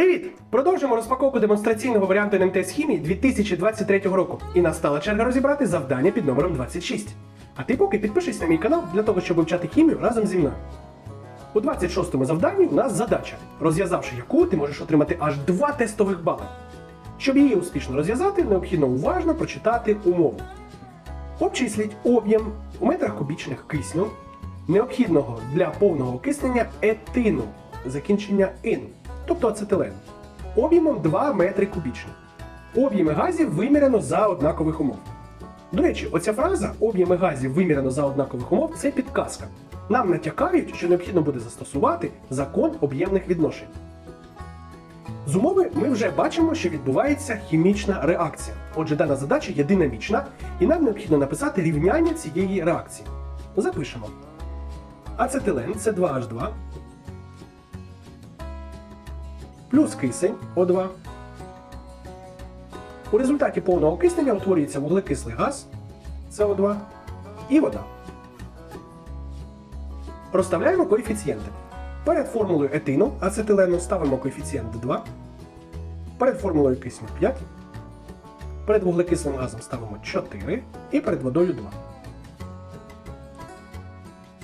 Привіт! Продовжуємо розпаковку демонстраційного варіанту НМТ хімії 2023 року. І настала черга розібрати завдання під номером 26. А ти поки підпишись на мій канал для того, щоб вивчати хімію разом зі мною. У 26-му завданні у нас задача, розв'язавши яку ти можеш отримати аж два тестових бали. Щоб її успішно розв'язати, необхідно уважно прочитати умову. Обчисліть об'єм у метрах кубічних кисню, необхідного для повного окиснення етину, закінчення ин, тобто ацетилену, об'ємом 2 метри кубічні. Об'єми газів виміряно за однакових умов. До речі, оця фраза об'єми газів виміряно за однакових умов це підказка. Нам натякають, що необхідно буде застосувати закон об'ємних відношень. З умови ми вже бачимо, що відбувається хімічна реакція. Отже, дана задача є динамічна, і нам необхідно написати рівняння цієї реакції. Запишемо. Ацетилен це 2H2 плюс кисень О2. У результаті повного окиснення утворюється вуглекислий газ СО2 і вода. Розставляємо коефіцієнти. Перед формулою етину ацетилену ставимо коефіцієнт 2. Перед формулою кисню 5. Перед вуглекислим газом ставимо 4 і перед водою 2.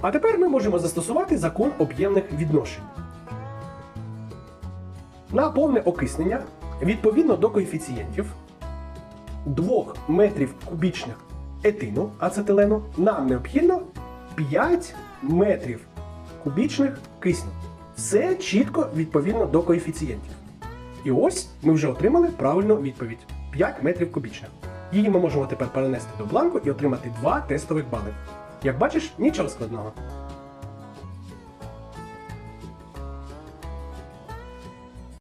А тепер ми можемо застосувати закон об'ємних відношень. На повне окиснення відповідно до коефіцієнтів 2 метрів кубічних етину ацетилену нам необхідно 5 метрів кубічних кисню. Все чітко відповідно до коефіцієнтів. І ось ми вже отримали правильну відповідь 5 метрів кубічних. Її ми можемо тепер перенести до бланку і отримати 2 тестових бали. Як бачиш, нічого складного.